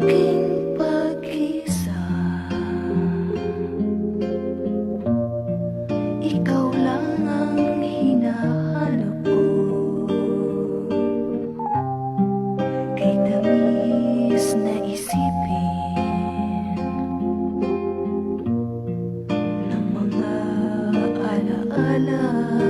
aking Ikaw lang ang hinahanap ko Kay tamis na isipin Ng mga alaala -ala.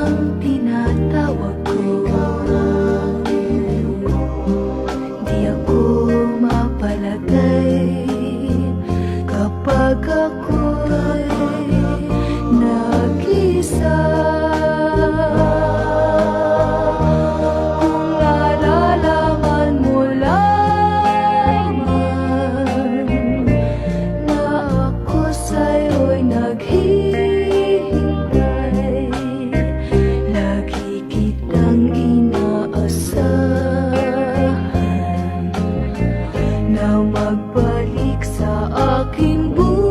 ang ko Ikaw na ko. Di ako mapalagay Kapag ako sa aking buhay.